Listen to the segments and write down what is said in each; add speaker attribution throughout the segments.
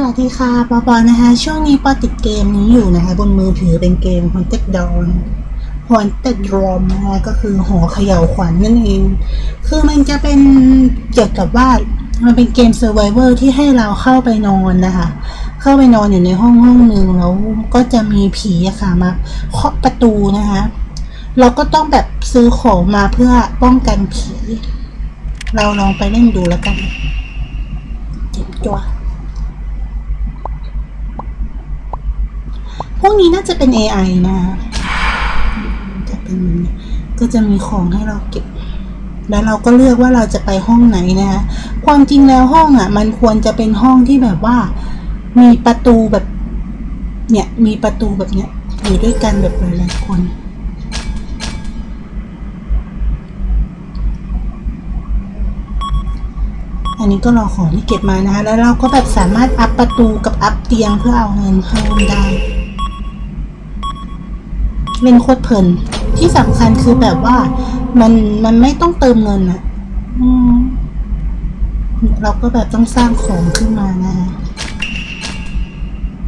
Speaker 1: สวัสดีค่ะปอปอนะคะ ช่วงนี้ปอติดเกมนี้อยู่นะคะ บนมือถือเป็นเกม Haunted Dawn Haunted Realm นะคะก็คือหอเขย่าขวัญนั่นเอง คือมันจะเป็นเกี่ยวกับว่ามันเป็นเกม Survivor ที่ให้เราเข้าไปนอนนะคะ เข้าไปนอนอยู่ในห้องห้องหนึ่งแล้วก็จะมีผีอะค่ะมาเคาะประตูนะคะ เราก็ต้องแบบซื้อของมาเพื่อป้องกันผี เราลองไปเล่นดูแล้วกัน เจ็บตัว พวกนี้น่าจะเป็น AI นะจะเป็นแบบนี้ก็จะมีของให้เราเก็บ แล้วเราก็เลือกว่าเราจะไปห้องไหนนะคะความจริงแล้วห้องอะ มันควรจะเป็นห้องที่แบบว่า มีประตูแบบ เนี่ย มีประตูแบบเนี้ยอยู่ด้วยกันแบบหลายๆคนอันนี้ก็รอของที่เก็บมานะคะ แล้วเราก็แบบสามารถอัพประตูกับอัพเตียงเพื่อเอาเงินเพิ่มได้ เล่นโคตรเพลิน ที่สำคัญคือแบบว่า มันมันไม่ต้องเติมเงินอะเราก็แบบต้องสร้างของขึ้นมานะคะ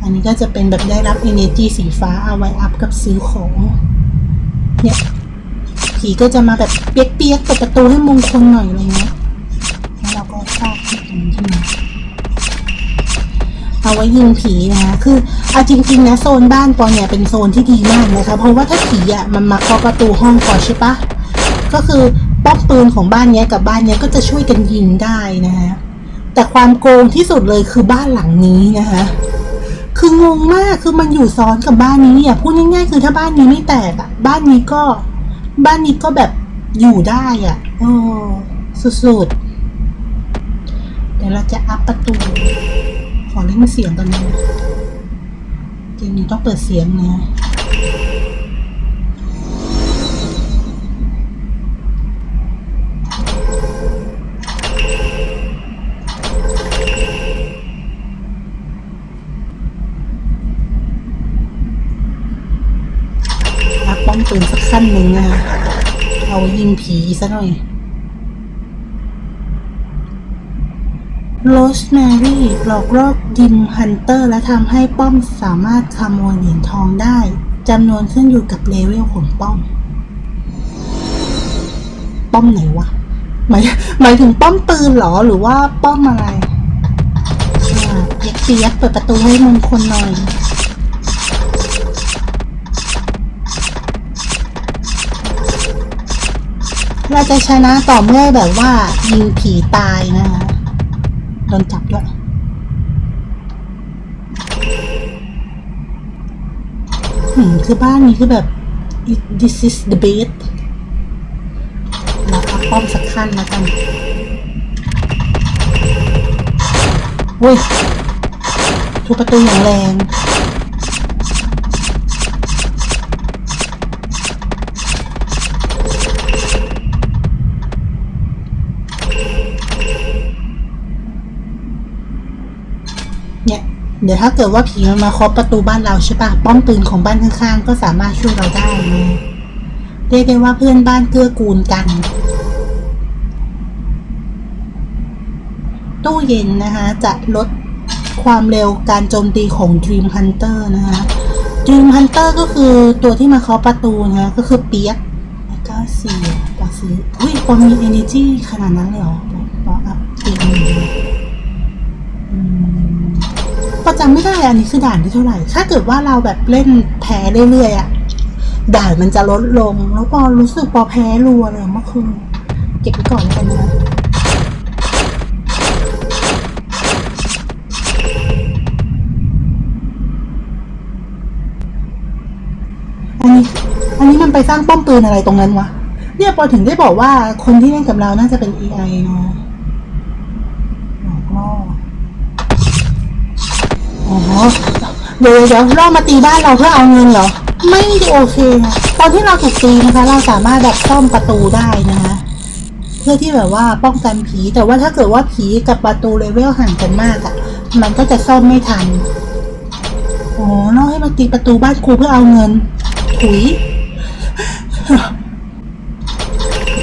Speaker 1: อันนี้ก็จะเป็นแบบได้รับ energy สีฟ้าเอาไว้อัพกับซื้อของ เนี่ยผีก็จะมาแบบเปียกๆเปิดประตูให้มงคลหน่อยอะไรเงี้ยแล้วเราก็สร้างที่ตรงนี้ขึ้นมา เอาไว้ยิงผีนะคะคือเอาจริงๆนะโซนบ้านปอเนี่ยเป็นโซนที่ดีมากนะคะเพราะว่าถ้าผีอะมันมาเคาะประตูห้องก่อนใช่ปะก็คือป้อมปืนของบ้านเนี้ยกับบ้านเนี้ยก็จะช่วยกันยิงได้นะคะแต่ความโกงที่สุดเลยคือบ้านหลังนี้นะคะคืองงมากคือมันอยู่ซ้อนกับบ้านนี้อะพูดง่ายๆคือถ้าบ้านนี้ไม่แตกอะ บ้านนี้ก็ บ้านนี้ก็แบบอยู่ได้อะโอ้สุดๆเดี๋ยวเราจะอัพประตู อเล่นเสียงกันนะเกมนี้ต้องเปิดเสียงนะอัพป้อมปืนสักขั้นหนึ่งนะคะเอายิงผีซะหน่อย โรสแมรี่หลอกล่อดิมฮันเตอร์ และทำให้ป้อมสามารถขโมยเหรียญทองได้จำนวนขึ้นอยู่กับเลเวลของป้อม ป้อมไหนวะหมายหมายถึงป้อมปืนหรอหรือว่าป้อมอะไรอ่าเปียกเปียกเปิดประตูให้มงคลหน่อยเราจะชนะต่อเมื่อแบบว่ายิงผีตายนะคะ โดนจับด้วยหืมคือบ้านนี้คือแบบ this is the best แล้วก็ป้อมสักขั้นแล้วกันเว้ยทุบประตูอย่างแรง เดี๋ยวถ้าเกิดว่าผีมันมาเคาะประตูบ้านเราใช่ปะป้อมปืนของบ้านข้างๆ ก็สามารถช่วยเราได้เรียกได้ว่าเพื่อนบ้านเกื้อกูลกัน ตู้เย็นนะคะ จะลดความเร็วการโจมตีของ Dream Hunter นะคะ Dream Hunter ก็คือตัวที่มาเคาะประตูนะคะก็คือเปียกแล้วก็เสียปอซื้อุ้ยปอมี energy ขนาดนั้นเลยเหรอปอปออัพตีหนึ่งเลยอืม ปอจำไม่ได้อันนี้คือด่านที่เท่าไหร่ ถ้าเกิดว่าเราแบบเล่นแพ้เรื่อยๆอะด่านมันจะลดลง แล้วปอรู้สึกปอแพ้รัวเลยเมื่อคืนเก็บไว้ก่อนกันนะอันนี้อันนี้มันไปสร้างป้อมปืนอะไรตรงนั้นวะ เนี่ยปอถึงได้บอกว่าคนที่เล่นกับเราน่าจะเป็น AI เนาะหลอกล่อ อ๋อเดี๋ยวเดี๋ยวล่อมาตีบ้านเราเพื่อเอาเงินเหรอ ไม่โอเคนะตอนที่เราถูกตีนะคะ เราสามารถแบบซ่อมประตูได้นะคะ เพื่อที่แบบว่าป้องกันผี แต่ว่าถ้าเกิดว่าผีกับประตูเลเวลห่างกันมากอะ่ะ มันก็จะซ่อมไม่ทันอ๋อล่อให้มาตีประตูบ้านครูเพื่อเอาเงินถุย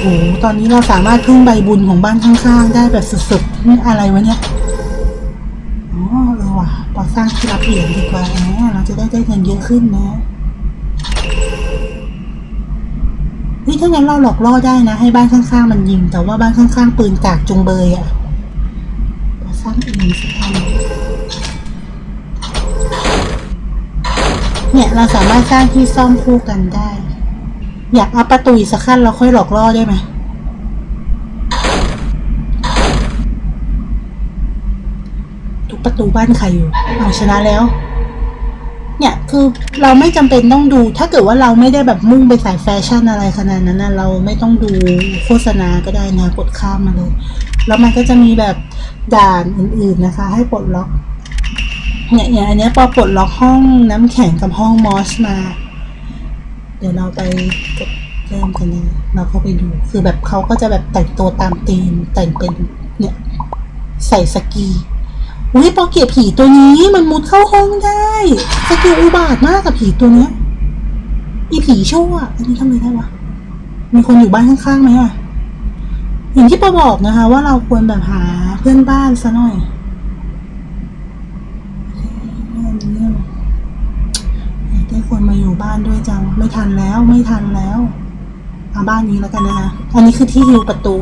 Speaker 1: โอ้ตอนนี้เราสามารถพึ่งใบบุญของบ้านข้างๆ ได้แบบสุดๆนี่อะไรวะเนี่ย เออว่ะสร้างที่รับเหรียญดีกว่านะเราจะได้ได้เงินเยอะขึ้นนะเฮ้ยถ้างั้นเราหลอกล่อได้นะ ให้บ้านข้างๆมันยิง แต่ว่าบ้านข้างๆปืนกากจุงเบยอะเราสร้างอีกหนึ่งสักอันเนี่ยเราสามารถสร้างที่ซ่อมคู่กันได้ อยากเอาประตูอีกสักขั้นเราค่อยหลอกล่อได้ไหม ทุก ประตูบ้านใครอยู่เอาชนะแล้ว เนี่ยคือเราไม่จำเป็นต้องดู ถ้าเกิดว่าเราไม่ได้แบบมุ่งไปสายแฟชั่นอะไรขนาดนั้นนะเราไม่ต้องดูโฆษณาก็ได้นะกดข้ามมาเลย แล้วมันก็จะมีแบบด่านอื่น ๆนะคะ ให้ปลดล็อกเนี่ยอย่างอันนี้พอปลดล็อกห้องน้ำแข็งกับห้องมอสมา เดี๋ยวเราไปกดเริ่มกันเลยเราเข้าไปดู คือแบบเขาก็จะแบบแต่งตัวตามธีมแต่งเป็นเนี่ยใส่สกี อุ้ยปอเกียผีตัวนี้มันมุดเข้าห้องได้สกิลอุบาทมากกับผีตัวเนี้ยอีผีชั่วอันนี้ทำไมได้วะ มีคนอยู่บ้านข้างๆไหมอะ อย่างที่ปอบอกนะคะ ว่าเราควรแบบหาเพื่อนบ้านซะหน่อยได้คนมาอยู่บ้านด้วยจัง ไม่ทันแล้วไม่ทันแล้ว เอาบ้านนี้แล้วกันนะคะ อันนี้คือที่ฮิวประตู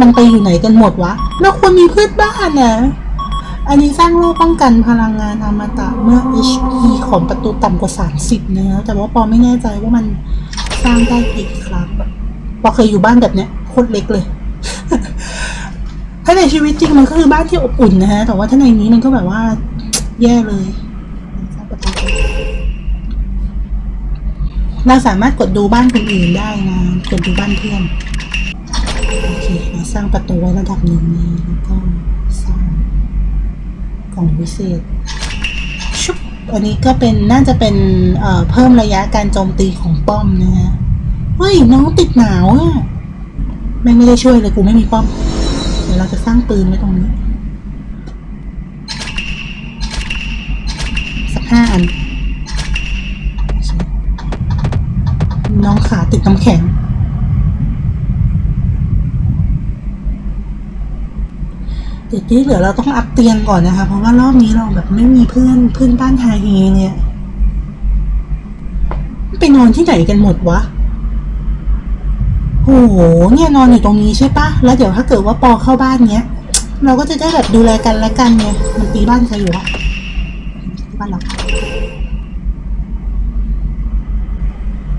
Speaker 1: มันไปอยู่ไหนกันหมดวะเราควรมีพื่อนบ้านนะ อันนี้สร้างโล่ป้องกันพลังงานอมตะเมื่อ HP ของประตูต่ำกว่า 30 นะแต่ว่าปอไม่แน่ใจว่ามันสร้างได้กี่ครั้งปอเคยอยู่บ้านแบบเนี้ยโคตรเล็กเลย ถ้าในชีวิตจริงมันก็คือบ้านที่อบอุ่นนะฮะ แต่ว่าถ้าในนี้มันก็แบบว่า แย่เลย เราสามารถกดดูบ้านคนอื่นได้นะ กดดูบ้านเพื่อน โอเค สร้างประตูไว้ระดับหนึ่งนี้แล้วก็สร้างกล่องวิเศษชุบอันนี้ก็เป็นน่าจะเป็นเอ่อเพิ่มระยะการโจมตีของป้อมนะฮะเฮ้ยน้องติดหนาวอะ่ะไม่งไม่ได้ช่วยเลยกูไม่มีป้อมเดี๋ยวเราจะสร้างปืนไว้ตรงนี้สักห้าอันน้องขาติดน้ำแข็ง เดี๋ยวที่เหลือเราต้องอัพเตียงก่อนนะคะ เพราะว่ารอบนี้เราแบบไม่มีเพื่อนเพื่อนบ้านไฮเฮเนี่ยไปนอนที่ไหนกันหมดวะโอ้โหเนี่ยนอนอยู่ตรงนี้ใช่ปะแล้วเดี๋ยวถ้าเกิดว่าปอเข้าบ้านเนี้ย เราก็จะได้แบบดูแลกันและกันไงมันตีบ้านใครอยู่วะตีบ้านเรา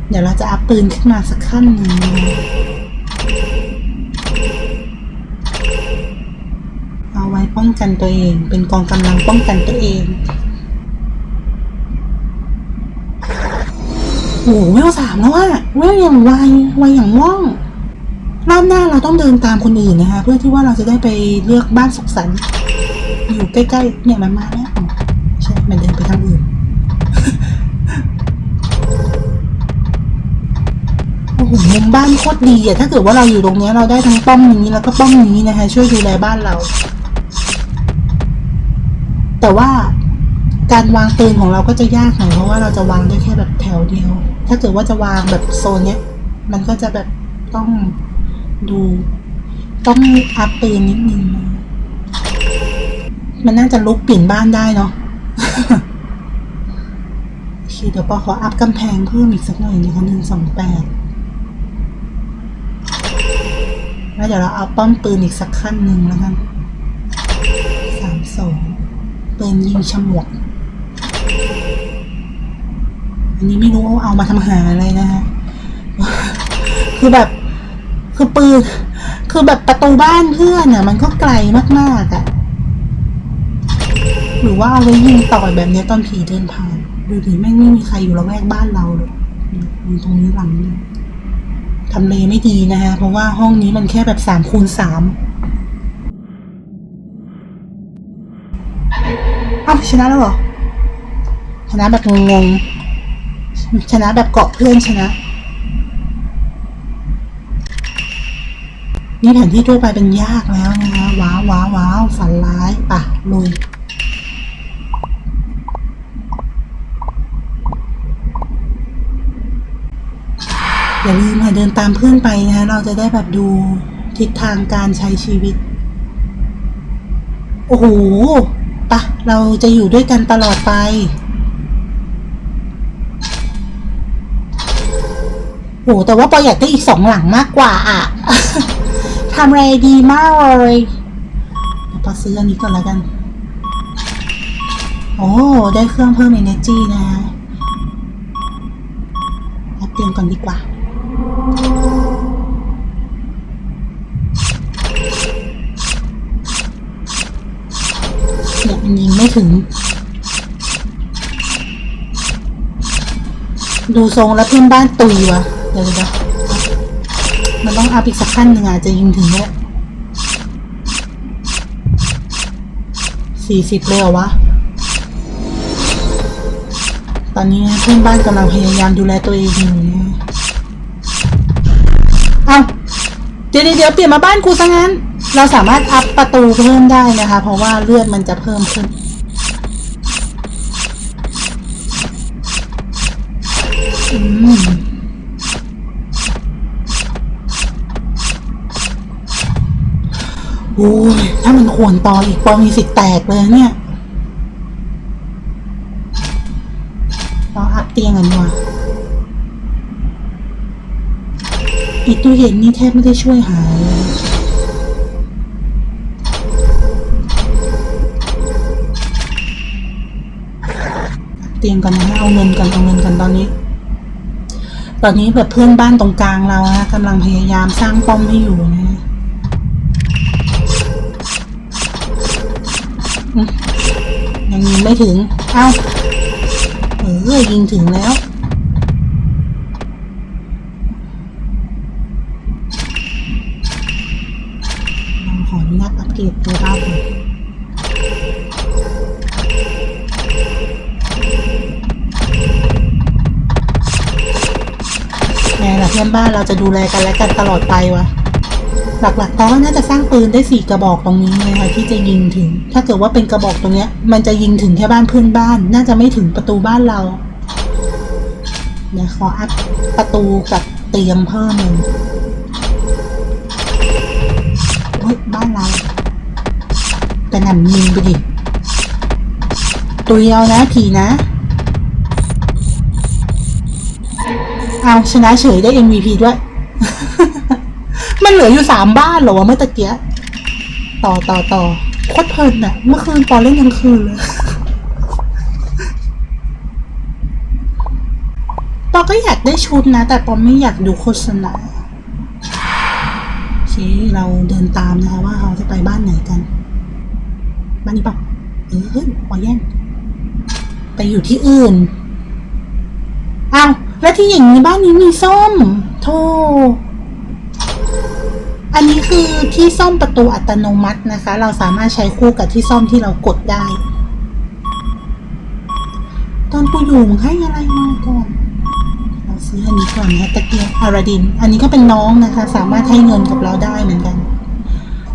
Speaker 1: เดี๋ยวเราจะอัพปืนขึ้นมาสักขั้นหนึ่ง เอาไว้ ป้องกันตัวเอง เป็นกองกำลังป้องกันตัวเองโอ้โหเวลสามแล้วอะเวลอย่างไวไวอย่างว่องรอบหน้าเราต้องเดินตามคนอื่นนะคะ เพื่อที่ว่าเราจะได้ไปเลือกบ้านสุขสันต์อยู่ใกล้ๆเนี่ยมันมาแล้วอ๋อใช่มันเดินไปทางอื่นโอ้โหมุมบ้านโคตรดีอะถ้าเกิดว่าเราอยู่ตรงนี้เราได้ทั้งป้อมนี้แล้วก็ป้อมนี้นะคะ ช่วยดูแลบ้านเรา แต่ว่าการวางปืนของเราก็จะยากหน่อยเพราะว่าเราจะวางได้แค่แบบแถวเดียว ถ้าเกิดว่าจะวางแบบโซนเนี้ย มันก็จะแบบต้องดู ต้องอัพปืนนิดนึงมันน่าจะลุกเปลี่ยนบ้านได้เนาะโอเคเดี๋ยวปอขออัพกำแพงเพิ่มอีกสักหน่อยนะคะหนึ่งสองแปดแล้วเดี๋ยวเราเอาป้อมปืนอีกสักขั้นหนึ่งแล้วกัน ปืนยิงฉมวก อันนี้ไม่รู้ว่าเอามาทำหาอะไรนะฮะ คือแบบ คือปืน คือแบบประตูบ้านเพื่อนอะมันก็ไกลมากๆอะ หรือว่าเอาไว้ยิงต่อยแบบนี้ตอนผีเดินผ่าน ดูดิแม่งไม่มีใครอยู่ละแวกบ้านเราเลยอยู่ตรงนี้หลังนึงทำเลไม่ดีนะฮะ เพราะว่าห้องนี้มันแค่แบบสามคูณสาม อ้าวชนะแล้วเหรอ ชนะแบบงงๆชนะแบบเกาะเพื่อนชนะ นี่แผนที่ทั่วไปเป็นยากแล้วนะคะว้าวว้าวว้าวฝันร้ายป่ะลุยอย่าลืมค่ะเดินตามเพื่อนไปนะคะเราจะได้แบบดูทิศทางการใช้ชีวิต โอ้โห ปะเราจะอยู่ด้วยกันตลอดไปโอ้แต่ว่าปออยากได้อีกสองหลังมากกว่าอะทำอะไรดีมากเลยเปอซื้ออันนี้ก่อนแล้วกัน โอ้ ได้เครื่องเพิ่ม energy นะเอาเตียงก่อนดีกว่า ไม่ถึง ดูทรงแล้วเพื่อนบ้านตุยวะเดี๋ยวเดี๋ยวมันต้องอัพอีกสักขั้นหนึ่งอาจจะยิงถึงแล้วสี่สิบเลยเหรอวะ ตอนนี้เพื่อนบ้านกำลังพยายามดูแลตัวเองอยู่เอาเดี๋ยวเดี๋ยวเดี๋ยวเปลี่ยนมาบ้านกูซะงั้น เราสามารถอัพประตูเพิ่มได้นะคะ เพราะว่าเลือดมันจะเพิ่มขึ้น โอ้ย ถ้ามันขวนต่ออีกปอมีสิทธิ์แตกเลยเนี่ยเราอัพเตียงกันดีกว่าอีตู้เย็นนี่แทบไม่ได้ช่วยหายเตียงกันนะเอาเงินกันเอาเงินกันตอนนี้ ตอนนี้แบบเพื่อนบ้านตรงกลางเรานะกำลังพยายามสร้างป้อมให้อยู่นะยังยิงไม่ถึง เอ้า เออ ยิงถึงแล้ว ขออนุญาตอัปเกรดตัวบ้านก่อน งล่ะเพื่อนบ้านเราจะดูแลกันและกันตลอดไปวะหลักๆตอนน่าจะสร้างปืนได้สี่กระบอกตรงนี้เลยค่ะที่จะยิงถึง ถ้าเกิดว่าเป็นกระบอกตรงเนี้ย มันจะยิงถึงแค่บ้านเพื่อนบ้าน น่าจะไม่ถึงประตูบ้านเราเดี๋ยวขออัพประตูกับเตียงเพิ่มหนึ่งเฮ้ยบ้านเราแต่หนำยิงไปดิตัวเดียวนะผีนะ เอาชนะเฉยได้ MVP ด้วย มันเหลืออยู่สามบ้านเหรอวะเมื่อตะเกียต่อต่อต่อโคตรเพลินอะเมื่อคืนตอนเล่นกลางคืนเลยปอก็อยากได้ชุดนะ แต่ปอไม่อยากดูโฆษณาโอเคเราเดินตามนะคะว่าเขาจะไปบ้านไหนกัน บ้านนี้ปล่าเออเฮ้ยปอแย่งไปอยู่ที่อื่น อ้าว แล้วที่อย่างนี้บ้านนี้มีส้มโธ่อันนี้คือที่ซ่อมประตูอัตโนมัตินะคะ เราสามารถใช้คู่กับที่ซ่อมที่เรากดได้ ตอนกูอยู่มึงให้อะไรมาก่อนเราซื้ออันนี้ก่อนนะตะเกียงอาราดิน อันนี้ก็เป็นน้องนะคะ สามารถให้เงินกับเราได้เหมือนกัน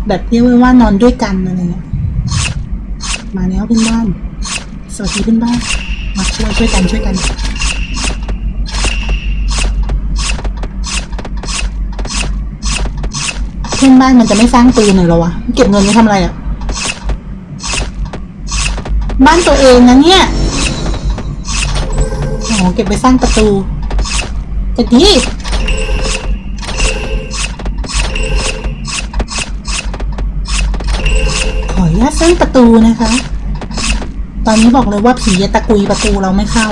Speaker 1: แบบเรียกไว้ว่านอนด้วยกันอะไรเงี้ยมาแล้วเพื่อนบ้าน สวัสดีเพื่อนบ้าน มาช่วยช่วยกันช่วยกัน อนบ้านมันจะไม่สร้างปืนเลยหรอวะ เก็บเงินไว้ทำอะไรอะ่ะบ้านตัวเองนะเนี่ยโอ๋อเก็บไปสร้างประตูจะดีขออนุญาตสร้างประตูนะคะ ตอนนี้บอกเลยว่าผีจะตะกุยประตูเราไม่เข้า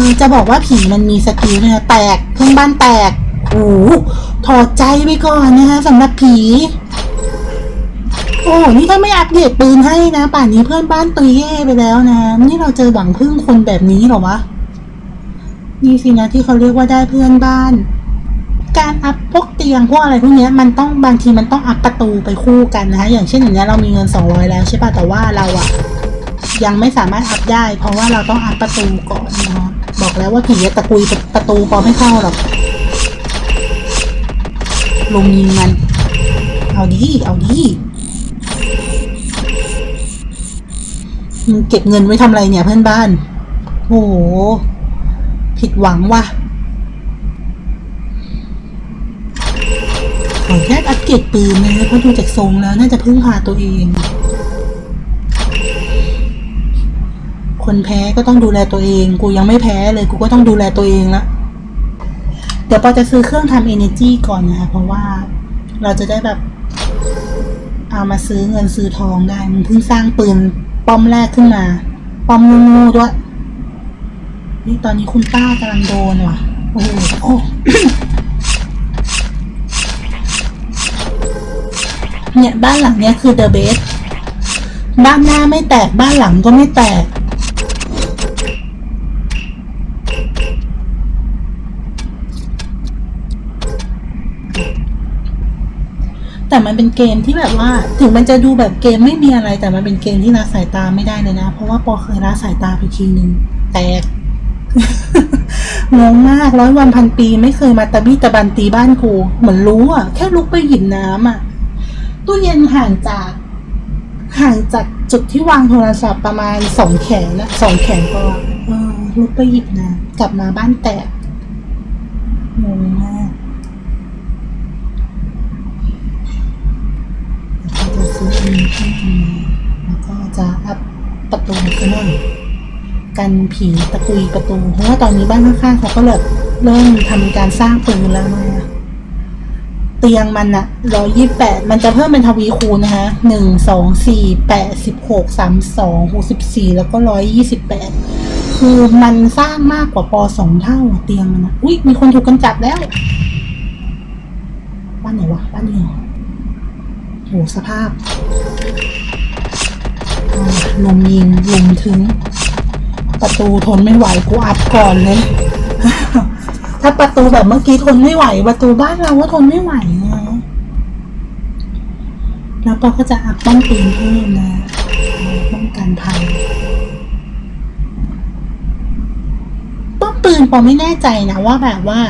Speaker 1: ออจะบอกว่าผีมันมีสกิลเนี่ยแตกเครื่องบ้านแตกโอ้ถอดใจไปก่อนนะคะสำหรับผี โอ้นี่ถ้าไม่อัปเดตปืนให้นะ ป่านนี้เพื่อนบ้านตุยเย่ไปแล้วนะ นี่เราเจอหวังพึ่งคนแบบนี้หรอวะนี่สินะที่เขาเรียกว่าได้เพื่อนบ้าน การอัพพวกเตียงพวกอะไรพวกเนี้ยมันต้องบางทีมันต้องอัพประตูไปคู่กันนะคะอย่างเช่นอย่างเนี้ยเรามีเงินสองร้อยแล้วใช่ป่ะแต่ว่าเราอะยังไม่สามารถอัพได้ เพราะว่าเราต้องอัพประตูก่อนเนาะ บอกแล้วว่าผีตะกุยประตูพอไม่เข้าหรอกลงยิงมัน เอาดี เอาดีมึงเก็บเงินไว้ทำอะไรเนี่ยเพื่อนบ้าน โอ้โห ผิดหวังว่ะญาตอัปเกรดปืนนะเพราะดูจากทรงแล้วน่าจะพึ่งพาตัวเอง คนแพ้ก็ต้องดูแลตัวเอง กูยังไม่แพ้เลยกูก็ต้องดูแลตัวเองละเดี๋ยวปอจะซื้อเครื่องทำ energy ก่อนนะคะเพราะว่าเราจะได้แบบ เอามาซื้อเงินซื้อทองได้มันเพิ่งสร้างปืนป้อมแรกขึ้นมา ป้อมงูด้วย นี่ตอนนี้คุณป้ากำลังโดนว่ะ โอ้โหเนี่ยบ้านหลังเนี้ยคือ the best บ้านหน้าไม่แตกบ้านหลังก็ไม่แตก แต่มันเป็นเกมที่แบบว่า ถึงมันจะดูแบบเกมไม่มีอะไร แต่มันเป็นเกมที่ละสายตาไม่ได้เลยนะ เพราะว่าปอเคยละสายตาไปทีนึงแตกงงมากร้อยวันพันปีไม่เคยมาตะบี้ตะบันตีบ้านกู เหมือนรู้อะ แค่ลุกไปหยิบน้ำอะ ตู้เย็นห่างจาก ห่างจากจุดที่วางโทรศัพท์ประมาณสองแขนนะสองแขนก็เออลุกไปหยิบน้ำกลับมาบ้านแตกงงมากแล้วก็จะซื้ออันนี้ขึ้นมา แล้วก็จะอัพประตูขึ้นมากันผีตะกุยประตู เพราะว่าตอนนี้บ้านข้างๆเขาก็แบบเริ่มทำการสร้างปืนแล้วนะเตียงมันอะร้อยี่แปดมันจะเพิ่มเป็นทวีคูณนะคะหนึ่งสองสี่แปดสิบหกสามสองหกสิบสี่แล้วก็ร้อยยี่สิบแปดคือมันสร้างมากกว่าปอสองเท่าเตียงมันอะอุ้ยมีคนถูกกำจับแล้ว บ้านไหนวะ บ้านนี้เหรอโหสภาพ ลมยิงลมถึง ประตูทนไม่ไหวกูอัดก่อนเลย ถ้าประตูแบบเมื่อกี้ทนไม่ไหว ประตูบ้านเราก็ทนไม่ไหวนะแล้วปอก็จะอัพป้องปืนเพิ่มนะป้องกันภัยป้อมปืนปอไม่แน่ใจนะว่าแบบว่า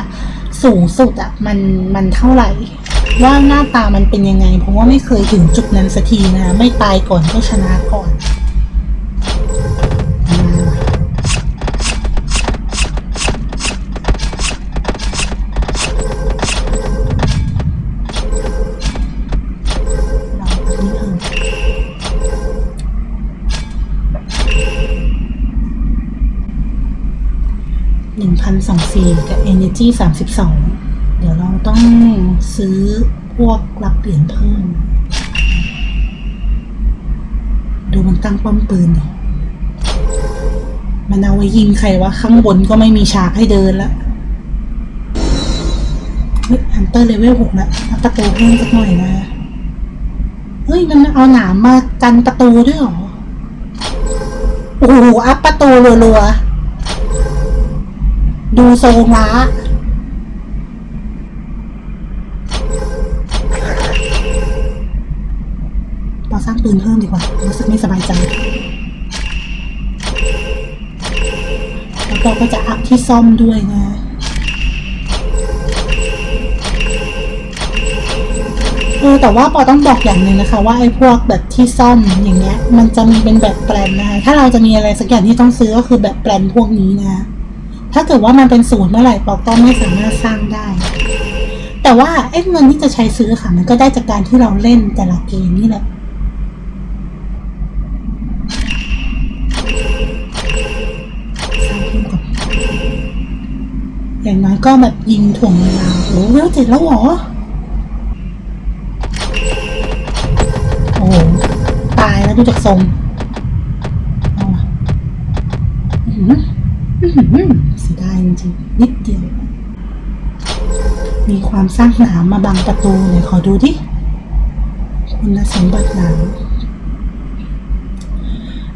Speaker 1: สูงสุดอะมันมันเท่าไหร่ ว่าหน้าตามันเป็นยังไง เพราะว่าไม่เคยถึงจุดนั้นสักทีนะไม่ตายก่อนก็ชนะก่อนมาว่ะเราอันนี้เออหนึ่งพันสองสี่กับ Energy สามสิบสอง เดี๋ยวเราต้องซื้อพวกรับเหรียญเพิ่ม ดูมันตั้งป้อมปืนดิมันเอาไว้ยิงใครวะข้างบนก็ไม่มีฉากให้เดินละเฮ้ยฮันเตอร์เลเวลหกละเอาประตูเพิ่มสักหน่อยนะ เฮ้ยมันเอาหนามมากันประตูด้วยหรอ โอ้โหอัพประตูรัวๆดูทรงละ ปืนเพิ่มดีกว่า รู้สึกไม่สบายใจ แล้วเราก็จะอัพที่ซ่อมด้วยนะเออแต่ว่าปอต้องบอกอย่างหนึ่งนะคะ ว่าไอ้พวกแบบที่ซ่อมอย่างเงี้ย มันจะมีเป็นแบบแปลนนะคะถ้าเราจะมีอะไรสักอย่างที่ต้องซื้อก็คือแบบแปลนพวกนี้นะ ถ้าเกิดว่ามันเป็นศูนย์เมื่อไหร่ปอก็ไม่สามารถสร้างได้ แต่ว่าไอ้เงินที่จะใช้ซื้อค่ะมันก็ได้จากการที่เราเล่นแต่ละเกมนี่แหละ อย่างน้อยก็แบบยิงถ่วงเวลาโอ้เวลเจ็ดแล้วเหรอ โอ้ตายแล้วดูจากทรงเอาอะอือหืออือหือเสียดายจริงๆนิดเดียว มีความสร้างหนามมาบังประตูไหนขอดูดิคุณสมบัติหนาม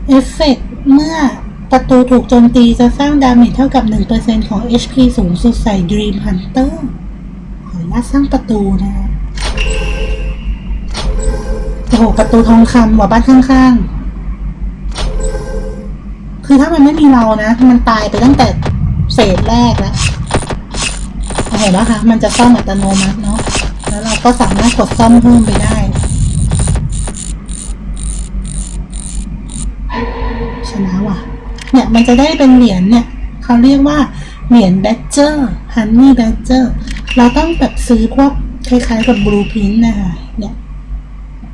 Speaker 1: เอฟเฟกเมื่อ ประตูถูกโจมตีจะสร้างดาเมจเท่ากับ 1%ของ HP สูงสุดใส่ Dream Hunter ขออนุญาตสร้างประตูนะโอ้โห ประตูทองคำว่ะบ้านข้างๆ คือถ้ามันไม่มีเรานะ มันตายไปตั้งแต่เฟสแรกแล้วเห็นไหมคะ มันจะซ่อมอัตโนมัติเนาะ แล้วเราก็สามารถกดซ่อมเพิ่มไปได้ ชนะว่ะ เนี่ยมันจะได้เป็นเหรียญเนี่ยเขาเรียกว่าเหรียญแบดเจอร์ฮันนี่แบดเจอร์เราต้องแบบซื้อพวกคล้ายๆกับบลูพินนะคะเนี่ย